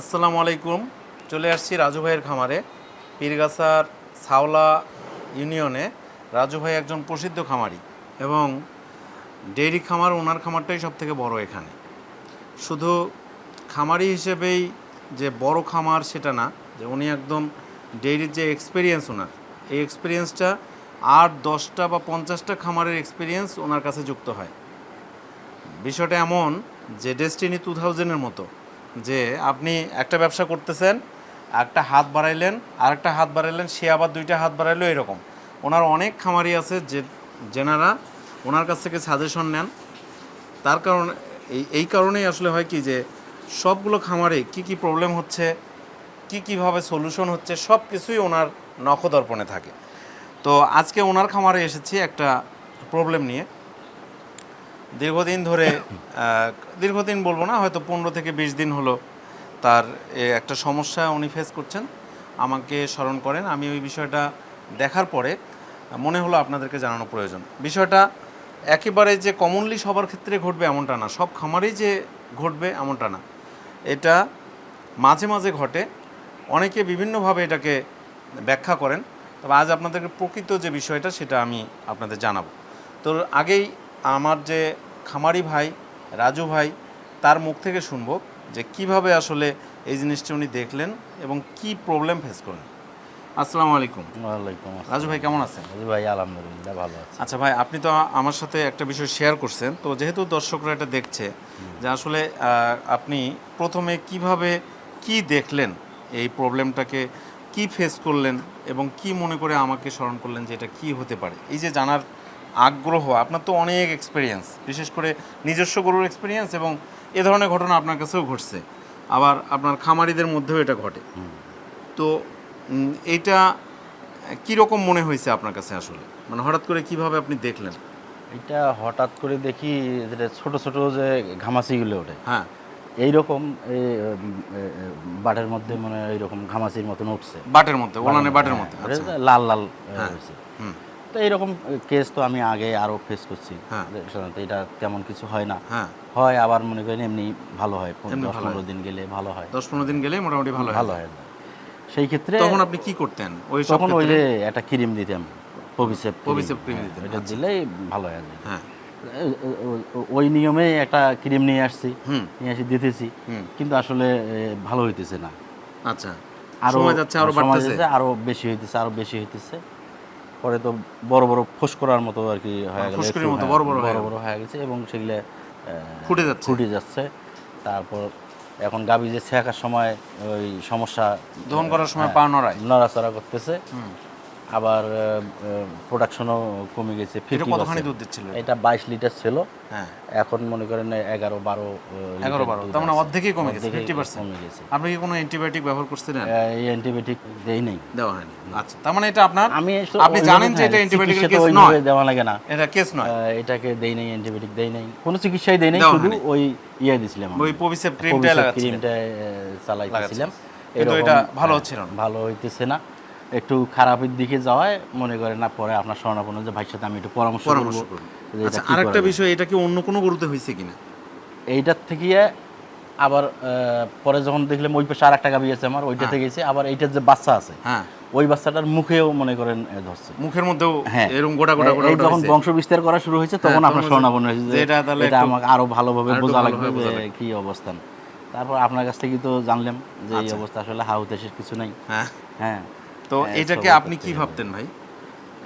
আসসালামু আলাইকুম। চলে আসছি রাজু ভাইয়ের খামারে, পীরগাছার সাওলা ইউনিয়নে। রাজু ভাই একজন প্রসিদ্ধ খামারি এবং ডেইরি খামার, ওনার খামারটাই সব থেকে বড় এখানে। শুধু খামারি হিসেবেই যে বড় খামার সেটা না, যে উনি একদম ডেইরির যে এক্সপিরিয়েন্স ওনার, এই এক্সপিরিয়েন্সটা আট, দশটা বা পঞ্চাশটা খামারের এক্সপিরিয়েন্স ওনার কাছে যুক্ত হয়। বিষয়টা এমন যে ডেস্টিনি টু থাউজেন্ডের মতো যে আপনি একটা ব্যবসা করতেছেন, একটা হাত বাড়াইলেন আর একটা হাত বাড়াইলেন, সে আবার দুইটা হাত বাড়াইলো, এরকম। ওনার অনেক খামারি আছে যে, যেনারা ওনার কাছ থেকে সাজেশন নেন। তার কারণে, এই এই কারণেই আসলে হয় কি যে, সবগুলো খামারে কি কি প্রবলেম হচ্ছে, কি কীভাবে সলিউশন হচ্ছে সব কিছুই ওনার নখদর্পণে থাকে। তো আজকে ওনার খামারে এসেছি একটা প্রবলেম নিয়ে। দীর্ঘদিন ধরে দীর্ঘদিন বলব না, হয়তো পনেরো থেকে বিশ দিন হলো তার একটা সমস্যা উনি ফেস করছেন। আমাকে স্মরণ করেন, আমি ওই বিষয়টা দেখার পরে মনে হলো আপনাদেরকে জানানো প্রয়োজন। বিষয়টা একেবারে যে কমনলি সবার ক্ষেত্রে ঘটবে এমনটা না, সব খামারেই যে ঘটবে এমনটা না। এটা মাঝে মাঝে ঘটে, অনেকে বিভিন্নভাবে এটাকে ব্যাখ্যা করেন, তবে আজ আপনাদেরকে প্রকৃত যে বিষয়টা সেটা আমি আপনাদের জানাব। তো আগেই আমার যে খামারি ভাই রাজু ভাই তার মুখ থেকে শুনব যে কীভাবে আসলে এই জিনিসটি উনি দেখলেন এবং কি প্রবলেম ফেস করলেন আসসালামু আলাইকুম। ওয়ালাইকুম আসসালাম। রাজু ভাই কেমন আছেন? জি ভাই আলহামদুলিল্লাহ ভালো আছি। আচ্ছা ভাই আপনি তো আমার সাথে একটা বিষয় শেয়ার করছেন। তো যেহেতু দর্শকরা এটা দেখছে যে আসলে আপনি প্রথমে কীভাবে কি দেখলেন এই প্রবলেমটাকে কি ফেস করলেন এবং কি মনে করে আমাকে স্মরণ করলেন যে এটা কি হতে পারে? এই যে জানার আগ্রহ আপনার তো অনেক এক্সপিরিয়েন্স বিশেষ করে নিজস্ব গরুর এক্সপিরিয়েন্স এবং এ ধরনের ঘটনা আপনার কাছেও ঘটছে। আবার আপনার খামারিদের মধ্যেও এটা ঘটে। তো এইটা কীরকম মনে হয়েছে আপনার কাছে আসলে? মানে হঠাৎ করে কীভাবে আপনি দেখলেন? এটা হঠাৎ করে দেখি যেটা ছোট ছোট যে ঘামাচিগুলো ওঠে। হ্যাঁ। এইরকম বাটের মধ্যে মানে এইরকম ঘামাচির মতন উঠছে। বাটের মধ্যে ওলানে বাটের মধ্যে হ্যাঁ, আচ্ছা। লাল লাল হ্যাঁ। হয়েছে। হুম। তো এইরকম কেস তো আমি আগে আরও ফেস করছি। হ্যাঁ। সাধারণত এটা তেমন কিছু হয় না। হ্যাঁ। হয় আবার মনে করেন এমনি ভালো হয়। দশ পনেরো দিন গেলে ভালো হয়। দশ পনেরো দিন গেলেই মোটামুটি ভালো ভালো হয় সেই ক্ষেত্রে তখন আপনি কি করতেন? ওই তখন ওই যে একটা ক্রিম দিতাম পবিসেপ Povicep cream দিতেন, এটা আচ্ছা। দিলেই ভালো হয় হ্যাঁ। ওই নিয়মে একটা ক্রিম নিয়ে আসছি। নিয়ে এসে দিতেছি। কিন্তু আসলে ভালো হইতেছে না। আচ্ছা। আরও সময় যাচ্ছে আরও বাড়তেছে? আরও বেশি হইতেছে আরও বেশি হইতেছে। পরে তো বড় বড় ফোস করার মতো আর কি হয়ে গেছে ফুসকুড়ির মতো বড় বড় হয়ে বড় বড় হয়ে গেছে এবং সেগুলো ফুটে যাচ্ছে। ফুটে যাচ্ছে। তারপর এখন গাবি যে ছেঁকার সময় ওই সমস্যা দহন করার সময় হ্যাঁ, পা নড়ায়। নড়াচড়া করতেছে। আবার প্রোডাকশনও কমে গেছে এটা কতখানি দুধ দিচ্ছিল এটা? বাইশ লিটার ছিল। হ্যাঁ। এখন মনে করেন এগারো বারো এগারো বারো। তার মানে অর্ধেকই কমে গেছে ফিফটি পার্সেন্ট কমে গেছে। আপনি কি কোনো অ্যান্টিবায়োটিক ব্যবহার করছিলেন? এই অ্যান্টিবায়োটিক দেই নাই। দেওয়া হয়নি। আচ্ছা তার মানে এটা আপনার আমি আপনি জানেন যে হ্যাঁ, এটা তো কেস নয়? দেওয়া লাগে না। এটা কেস নয়? এটাকে দেই নাই অ্যান্টিবায়োটিক দেই নাই। কোনো চিকিৎসাই দেই নাই শুধু ওই ইয়ে দিছিলাম ওই পবিসেপ ক্রিমটা লাগাচ্ছিলেন। ক্রিমটা চালাইতেছিলাম। কিন্তু এটা ভালো হ্যাঁ, হচ্ছিল না। ভালো হইতেছে না। একটু খারাপের দিকে যাওয়ায় মনে করেন না পরে আপনার স্বর্ণাপন্ন যে ভাইয়ের সাথে আমি একটু পরামর্শ পরামর্শ করব। আচ্ছা আরেকটা বিষয় এটা কি অন্য কোনো গরুতে হয়েছে কিনা? এইটার থেকে আবার পরে যখন দেখলাম ওই পাশে আর একটা গাবি আছে আমার ওইটা হ্যাঁ। থেকে গেছে আবার এইটার যে বাচ্চা আছে হ্যাঁ। ওই বাচ্চাটার মুখেও মনে করেন ধরছে। মুখের মধ্যেও হ্যাঁ। এরকম গোটা গোটা গোটা যখন বংশ বিস্তার করা শুরু হয়েছে তখন হ্যাঁ, আপনার তখন স্বর্ণাপন্ন হয়েছে এটা তাহলে এটা আমাকে আরও ভালোভাবে বোঝা লাগবে যে। কি অবস্থান। তারপর আপনার কাছ থেকে তো জানলাম যে এই আচ্ছা। অবস্থা আসলে হাউতেশের কিছু নাই। হ্যাঁ। হ্যাঁ। তো হ্যাঁ, এটাকে আপনি কি ভাবতেন ভাই?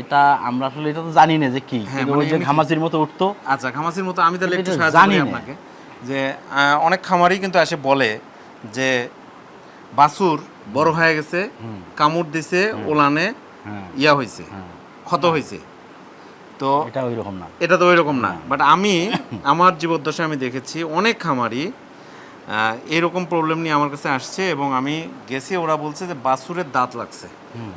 এটা আমরা আসলে এটা তো জানি না যে কি হ্যাঁ, মানে ওই যে ঘামাচির মতো উঠতো। আচ্ছা খামাসির মতো আমি তাহলে একটু সাহায্য জানি করি আপনাকে যে অনেক খামারই কিন্তু এসে বলে যে বাছুর বড় হয়ে গেছে। কামড় দিছে ওলানে হ্যাঁ। ইয়া হয়েছে হ্যাঁ। ক্ষত হয়েছে তো এটা ওই রকম না। এটা তো ওই রকম না বাট আমি আমার জীবদ্দশায় আমি দেখেছি অনেক খামারি এরকম প্রবলেম নিয়ে আমার কাছে আসছে এবং আমি গেছি ওরা বলছে যে বাছুরের দাঁত লাগছে।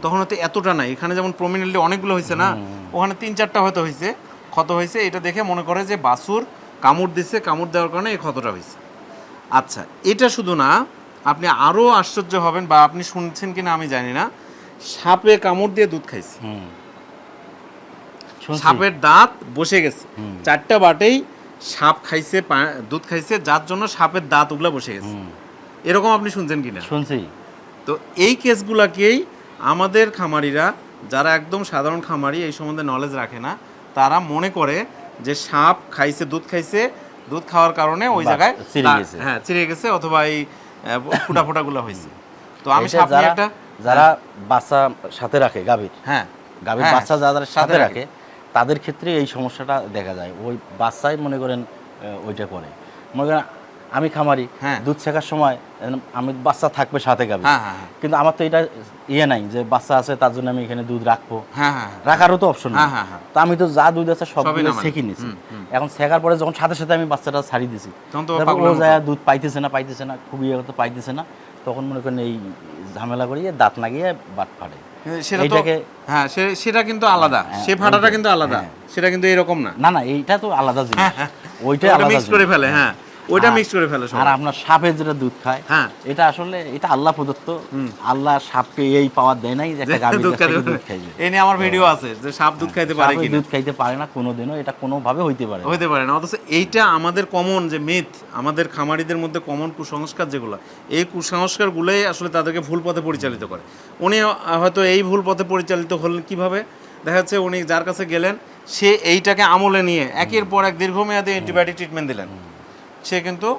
তখন হয়তো এতটা নাই। এখানে যেমন প্রমিনেন্টলি অনেকগুলো হয়েছে না ওখানে তিন চারটা হয়তো হয়েছে ক্ষত হয়েছে এটা দেখে মনে করে যে বাছুর কামড় দিচ্ছে কামড় দেওয়ার কারণে এই ক্ষতটা হয়েছে আচ্ছা এটা শুধু না আপনি আরও আশ্চর্য হবেন বা আপনি শুনছেন কিনা আমি জানি না সাপে কামড় দিয়ে দুধ খাইছে। সাপের দাঁত বসে গেছে। চারটা বাটেই সাপ খাইছে দুধ খাইছে যার জন্য সাপের দাঁত ওগুলা বসে গেছে। এরকম আপনি শুনছেন কিনা? শুনছি। তো এই কেসগুলাকেই আমাদের খামারিরা যারা একদম সাধারণ খামারি এই সম্বন্ধে নলেজ রাখে না তারা মনে করে যে সাপ খাইছে দুধ খাইছে দুধ খাওয়ার কারণে ওই জায়গায় ছিঁড়ে গেছে। হ্যাঁ চিড়ে গেছে অথবা এই ফুটা ফুটাগুলো হয়েছে। তো আমি সাপ নিয়ে যারা- একটা যারা বাচ্চা সাথে রাখে গাভীর। হ্যাঁ। গাভীর হ্যাঁ, বাচ্চা যারা সাথে। রাখে। তাদের ক্ষেত্রে এই সমস্যাটা দেখা যায়। ওই বাচ্চাই মনে করেন ওইটা করে। মনে করেন আমি খামারি হ্যাঁ। দুধ শেখার সময় আমি বাচ্চা থাকবে সাথে গাভী হ্যাঁ হ্যাঁ কিন্তু আমার তো এটা ইয়ে নাই যে বাচ্চা আছে তার জন্য আমি এখানে দুধ রাখব। রাখারও তো অপশন। তো আমি তো যা দুধ আছে সবগুলো। ছেঁকে নিছি। এখন ছেঁকার পরে যখন সাথে সাথে আমি বাচ্চাটা ছাড়ি দিছি ও যায় দুধ পাইতেছে না পাইতেছে না খুবই ইয়ে হতো পাইতেছে না তখন মনে করেন এই ঝামেলা করিয়ে দাঁত লাগিয়ে বাট ফাটে সেটা হ্যাঁ সেটা কিন্তু আলাদা। সে ফাটাটা কিন্তু আলাদা। সেটা কিন্তু এরকম না। না না এইটা তো আলাদা জিনিস। ওইটা আলাদা করে ফেলে হ্যাঁ। ওইটা মিক্স করে ফেলে আর আপনার সাপের যেটা দুধ খায় হ্যাঁ। এটা আসলে এটা আল্লাহ প্রদত্ত। আল্লাহ সাপকে এই পাওয়ার দেয় নাই একটা যে গাভীর দুধ খাইবে। এই নিয়ে আমার ভিডিও আছে যে সাপ দুধ খাইতে পারে সাপে কিনা। দুধ খাইতে পারে না কোনোদিনও এটা কোনোভাবে হইতে পারে হইতে পারে না। অথচ এইটা আমাদের কমন যে মিথ আমাদের খামারিদের মধ্যে কমন কুসংস্কার যেগুলো এই কুসংস্কারগুলোই আসলে তাদেরকে ভুল পথে পরিচালিত করে। উনি হয়তো এই ভুল পথে পরিচালিত হলেন কীভাবে? দেখা যাচ্ছে উনি যার কাছে গেলেন সে এইটাকে আমলে নিয়ে একের পর এক দীর্ঘমেয়াদী অ্যান্টিবায়োটিক ট্রিটমেন্ট দিলেন। সে কিন্তু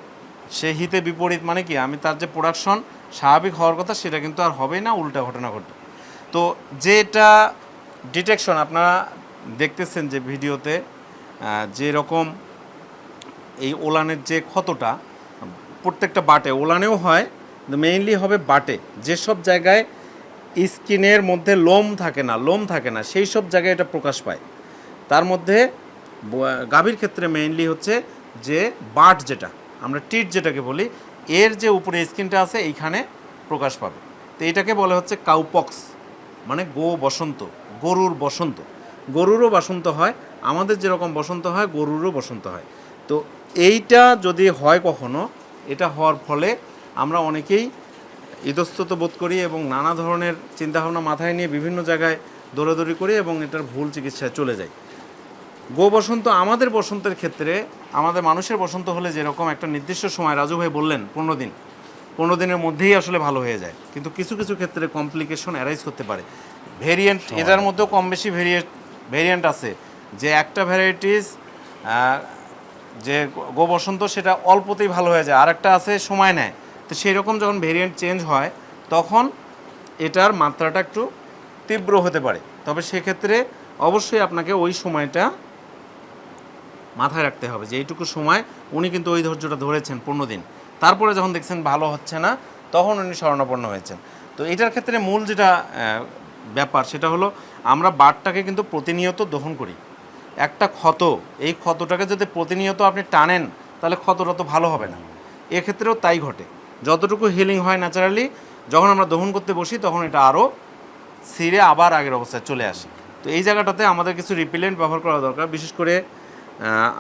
সে হিতে বিপরীত মানে কি? আমি তার যে প্রোডাকশন স্বাভাবিক হওয়ার কথা সেটা কিন্তু আর হবেই না উল্টা ঘটনা ঘটবে। তো যেটা ডিটেকশন আপনারা দেখতেছেন যে ভিডিওতে আহ, যেরকম এই ওলানের যে ক্ষতটা প্রত্যেকটা বাটে ওলানেও হয় মেইনলি হবে বাটে। যেসব জায়গায় স্কিনের মধ্যে লোম থাকে না লোম থাকে না সেই সব জায়গায় এটা প্রকাশ পায়। তার মধ্যে গাভীর ক্ষেত্রে মেইনলি হচ্ছে যে বাট যেটা, আমরা টিট যেটাকে বলি, এর যে উপরে স্কিনটা আছে, এইখানে প্রকাশ পাবে। তো এটাকে বলে হচ্ছে কাউপক্স মানে গো বসন্ত, গরুর বসন্ত। গরুরও বসন্ত হয়, আমাদের যেরকম বসন্ত হয়, গরুরও বসন্ত হয়। তো এইটা যদি হয় কখনো, এটা হওয়ার ফলে আমরা অনেকেই ইতস্তত বোধ করি এবং নানা ধরনের চিন্তাভাবনা মাথায় নিয়ে বিভিন্ন জায়গায় দৌড়াদৌড়ি করি এবং এটার ভুল চিকিৎসায় চলে যাই। গো বসন্ত আমাদের বসন্তের ক্ষেত্রে আমাদের মানুষের বসন্ত হলে যেরকম একটা নির্দিষ্ট সময় রাজু ভাই বললেন পনেরো দিন। পনেরো দিনের মধ্যেই আসলে ভালো হয়ে যায়। কিন্তু কিছু কিছু ক্ষেত্রে কমপ্লিকেশন অ্যারাইজ করতে পারে। ভেরিয়েন্ট এটার মধ্যেও কম বেশি ভেরিয়েন্ট ভেরিয়েন্ট আছে। যে একটা ভ্যারাইটিস যে গো বসন্ত সেটা অল্পতেই ভালো হয়ে যায়। আর একটা আছে সময় নেয়। তো সেই রকম যখন ভেরিয়েন্ট চেঞ্জ হয় তখন এটার মাত্রাটা একটু তীব্র হতে পারে। তবে সেক্ষেত্রে অবশ্যই আপনাকে ওই সময়টা মাথায় রাখতে হবে যে এইটুকু সময় উনি কিন্তু ওই ধৈর্যটা ধরেছেন পনেরো দিন। তারপরে যখন দেখছেন ভালো হচ্ছে না, তখন উনি শরণাপন্ন হয়েছেন। তো এটার ক্ষেত্রে মূল যেটা ব্যাপার সেটা হলো আমরা বাটটাকে কিন্তু প্রতিনিয়ত দহন করি। একটা ক্ষত, এই ক্ষতটাকে যদি প্রতিনিয়ত আপনি টানেন, তাহলে ক্ষতটা তো ভালো হবে না। এক্ষেত্রেও তাই ঘটে। যতটুকু হিলিং হয় ন্যাচারালি যখন আমরা দহন করতে বসি, তখন এটা আরও ছিঁড়ে আবার আগের অবস্থায় চলে আসে। তো এই জায়গাটাতে আমাদের কিছু রিপিলেন্ট ব্যবহার করা দরকার, বিশেষ করে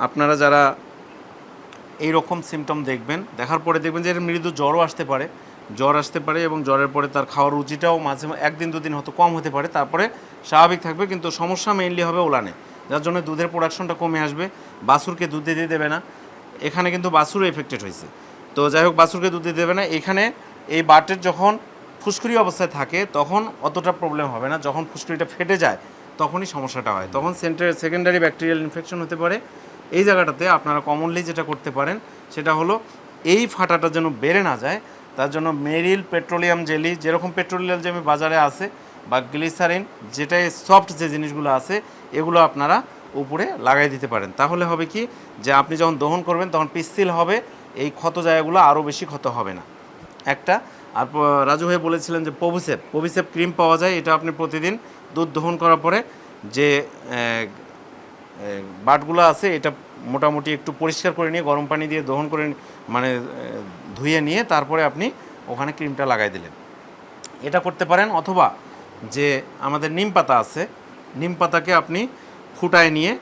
আপনারা যারা এই রকম সিমটম দেখবেন, দেখার পরে দেখবেন যে এর মৃদু জ্বরও আসতে পারে। জ্বর আসতে পারে এবং জ্বরের পরে তার খাওয়ার রুচিটাও মাঝে একদিন দুদিন হয়তো কম হতে পারে। তারপরে স্বাভাবিক থাকবে, কিন্তু সমস্যা মেইনলি হবে ওলানে। যার জন্য দুধের প্রোডাকশনটা কমে আসবে। বাছুরকে দুধ দিতে দেবে না। এখানে কিন্তু বাছুরও এফেক্টেড হয়েছে। তো যাই হোক বাসুরকে দুধ দিতে দেবে না। এখানে এই বাটের যখন ফুসকুড়ি অবস্থায় থাকে, তখন অতটা প্রবলেম হবে না। যখন ফুসকুড়িটা ফেটে যায় তখনই সমস্যাটা হয়। তখন সেন্টার সেকেন্ডারি ব্যাকটেরিয়াল ইনফেকশন হতে পারে। এই জায়গাটাতে আপনারা কমনলি যেটা করতে পারেন, সেটা হলো এই ফাটাটা যেন বেড়ে না যায়, তার জন্য মেরিল পেট্রোলিয়াম জেলি, যেরকম পেট্রোলিয়াম জেলি বাজারে আছে, বা গ্লিসারিন, যেটাই সফট যে জিনিসগুলো আছে, এগুলো আপনারা উপরে লাগাই দিতে পারেন। তাহলে হবে কি যে আপনি যখন দহন করবেন, তখন পিস্তিল হবে, এই ক্ষত জায়গাগুলো আরও বেশি ক্ষত হবে না। একটা, আর রাজু ভাই বলেছিলেন যে পভিসেপ পভিসেপ ক্রিম পাওয়া যায়, এটা আপনি প্রতিদিন দুধ দহন করার পরে যে বাটগুলো আছে, এটা মোটামুটি একটু পরিষ্কার করে নিয়ে, গরম পানি দিয়ে দহন করে মানে ধুয়ে নিয়ে তারপরে আপনি ওখানে ক্রিমটা লাগাই দিলেন। এটা করতে পারেন অথবা যে আমাদের নিম পাতা আছে, নিম পাতাকে আপনি ফুটায় নিয়ে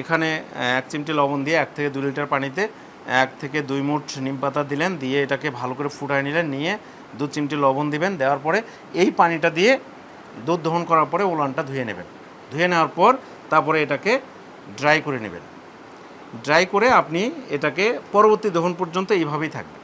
এখানে এক চিমটি লবণ দিয়ে এক থেকে দু লিটার পানিতে এক থেকে দুই মুঠ নিম পাতা দিলেন, দিয়ে এটাকে ভালো করে ফুটায় নিলেন, নিয়ে দু চিমটি লবণ দিবেন, দেওয়ার পরে এই পানিটা দিয়ে দুধ দহন করার পরে ওলানটা ধুয়ে নেবেন। ধুয়ে নেওয়ার পর তারপরে এটাকে ড্রাই করে নেবেন। ড্রাই করে আপনি এটাকে পরবর্তী দহন পর্যন্ত এইভাবেই থাকবে।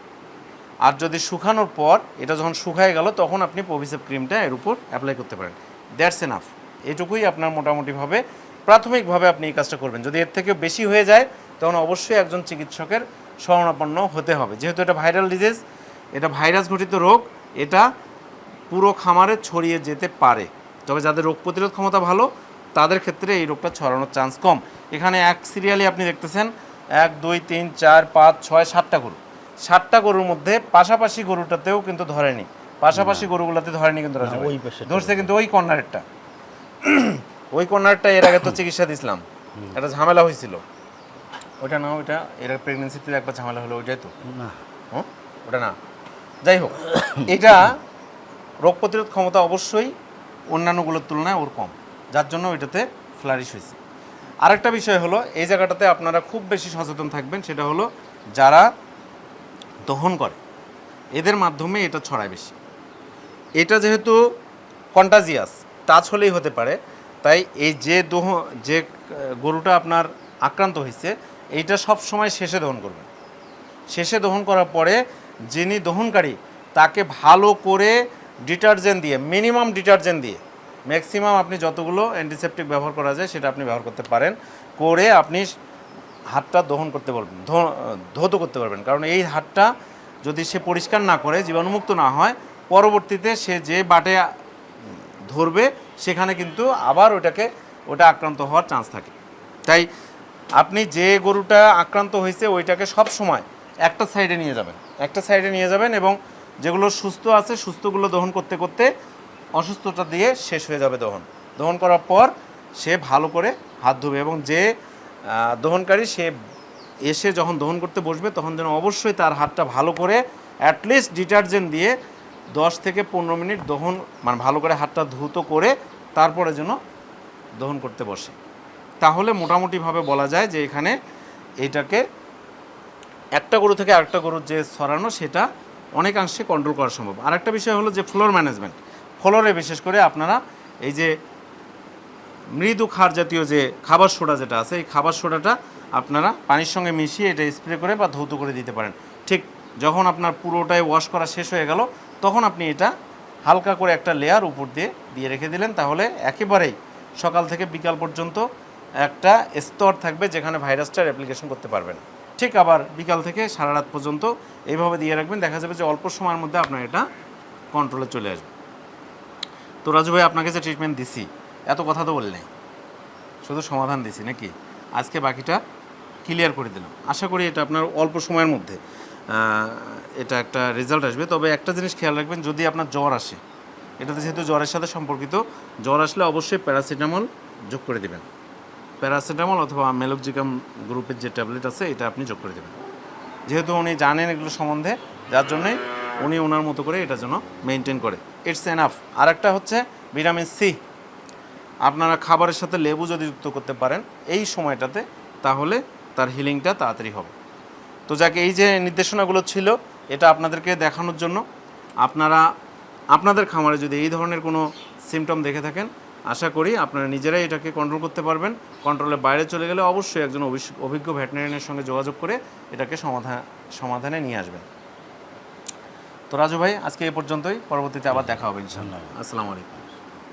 আর যদি শুকানোর পর এটা যখন শুকায় গেল, তখন আপনি পভিসেপ ক্রিমটা এর উপর অ্যাপ্লাই করতে পারেন। দ্যাটস এনাফ এটুকুই আপনার মোটামুটিভাবে প্রাথমিকভাবে আপনি এই কাজটা করবেন। যদি এর থেকে বেশি হয়ে যায়, তখন অবশ্যই একজন চিকিৎসকের শরণাপন্ন হতে হবে। যেহেতু এটা ভাইরাল ডিজিজ এটা ভাইরাস ঘটিত রোগ, এটা পুরো খামারে ছড়িয়ে যেতে পারে। তবে যাদের রোগ প্রতিরোধ ক্ষমতা ভালো তাদের ক্ষেত্রে এই রোগটা ছড়ানোর চান্স কম। এখানে এক সিরিয়ালি আপনি দেখতেছেন এক দুই তিন চার পাঁচ ছয় সাতটা গরু। সাতটা গরুর মধ্যে পাশাপাশি গরুটাতেও কিন্তু ধরেনি। পাশাপাশি গরুগুলোতে ধরেনি কিন্তু। ধরছে কিন্তু ওই কর্নারেরটা। ওই কর্নারটা এর আগে তো চিকিৎসা দিছিলাম। একটা ঝামেলা হয়েছিল। ওটা না ওইটা এর প্রেগনেন্সিতে একবার ঝামেলা হলো ওইটাই তো। না? ওটা না। যাই হোক এটা রোগ প্রতিরোধ ক্ষমতা অবশ্যই অন্যান্যগুলোর তুলনায় ওর কম। যার জন্য ওইটাতে ফ্লারিশ হয়েছে। আরেকটা বিষয় হলো, এই জায়গাটাতে আপনারা খুব বেশি সচেতন থাকবেন, সেটা হলো যারা দহন করে, এদের মাধ্যমে এটা ছড়ায় বেশি। এটা যেহেতু কন্টাজিয়াস টাচ হলেই হতে পারে, তাই এই যে দহ, যে গরুটা আপনার আক্রান্ত হয়েছে, এইটা সব সময় শেষে দহন করবেন। শেষে দহন করার পরে যিনি দহনকারী, তাকে ভালো করে ডিটারজেন্ট দিয়ে, মিনিমাম ডিটারজেন্ট দিয়ে, ম্যাক্সিমাম আপনি যতগুলো অ্যান্টিসেপটিক ব্যবহার করা যায় সেটা আপনি ব্যবহার করতে পারেন, করে আপনি হাতটা দহন করতে পারবেন ধৌত করতে পারবেন। কারণ এই হাতটা যদি সে পরিষ্কার না করে, জীবাণুমুক্ত না হয়, পরবর্তীতে সে যে বাটে ধরবে, সেখানে কিন্তু আবার ওটাকে, ওটা আক্রান্ত হওয়ার চান্স থাকে। তাই আপনি যে গরুটা আক্রান্ত হয়েছে, ওইটাকে সব সময় একটা সাইডে নিয়ে যাবেন, একটা সাইডে নিয়ে যাবেন এবং যেগুলো সুস্থ আছে, সুস্থগুলো দহন করতে করতে অসুস্থতা দিয়ে শেষ হয়ে যাবে দহন। দহন করার পর সে ভালো করে হাত ধুবে এবং যে দহনকারী সে এসে যখন দহন করতে বসবে, তখন যেন অবশ্যই তার হাতটা ভালো করে অ্যাটলিস্ট ডিটারজেন্ট দিয়ে দশ থেকে পনেরো মিনিট দহন মানে ভালো করে হাতটা ধুতো করে তারপরে যেন দহন করতে বসে। তাহলে মোটামুটিভাবে বলা যায় যে এখানে এটাকে একটা গরু থেকে আরেকটা গরুর যে সরানো সেটা অনেকাংশে কন্ট্রোল করা সম্ভব। আরেকটা বিষয় হলো যে ফ্লোর ম্যানেজমেন্ট ফ্লোরে বিশেষ করে আপনারা এই যে মৃদু খার জাতীয় যে খাবার সোডা যেটা আছে, এই খাবার সোডাটা আপনারা পানির সঙ্গে মিশিয়ে এটা স্প্রে করে বা ধৌত করে দিতে পারেন। ঠিক যখন আপনার পুরোটাই ওয়াশ করা শেষ হয়ে গেল, তখন আপনি এটা হালকা করে একটা লেয়ার উপর দিয়ে দিয়ে রেখে দিলেন। তাহলে একেবারেই সকাল থেকে বিকাল পর্যন্ত একটা স্তর থাকবে যেখানে ভাইরাসটার অ্যাপ্লিকেশন করতে পারবেন। ঠিক আবার বিকাল থেকে সারা রাত পর্যন্ত এইভাবে দিয়ে রাখবেন। দেখা যাবে যে অল্প সময়ের মধ্যে আপনার এটা কন্ট্রোলে চলে আসবে। তো রাজু ভাই, আপনাকে যে ট্রিটমেন্ট দিছি, এত কথা তো বললেন শুধু সমাধান দিছি নাকি? আজকে বাকিটা ক্লিয়ার করে দিলাম। আশা করি এটা আপনার অল্প সময়ের মধ্যে এটা একটা রেজাল্ট আসবে। তবে একটা জিনিস খেয়াল রাখবেন, যদি আপনার জ্বর আসে, এটাতে যেহেতু জ্বরের সাথে সম্পর্কিত, জ্বর আসলে অবশ্যই প্যারাসিটামল যোগ করে দিবেন। প্যারাসিটামল অথবা মেলোকজিকাম গ্রুপের যে ট্যাবলেট আছে, এটা আপনি যোগ করে দেবেন। যেহেতু উনি জানেন এগুলো সম্বন্ধে, যার জন্যে উনি ওনার মতো করে এটা যেন মেনটেন করে। ইটস এনাফ আর একটা হচ্ছে ভিটামিন সি। আপনারা খাবারের সাথে লেবু যদি যুক্ত করতে পারেন, এই সময়টাতে তাহলে তার হিলিংটা তাড়াতাড়ি হবে। তো যাকে, এই যে নির্দেশনাগুলো ছিল, এটা আপনাদেরকে দেখানোর জন্য। আপনারা, আপনাদের খামারে যদি এই ধরনের কোনো সিমটম দেখে থাকেন আশা করি আপনারা নিজেরাই এটাকে কন্ট্রোল করতে পারবেন। কন্ট্রোলের বাইরে চলে গেলে অবশ্যই একজন অভিজ্ঞ ভেটেরিয়ানের সঙ্গে যোগাযোগ করে এটাকে সমাধান সমাধানে নিয়ে আসবেন। তো রাজু ভাই, আজকে এ পর্যন্তই। পরবর্তীতে আবার দেখা হবে ইনশাআল্লাহ। আসসালামু আলাইকুম।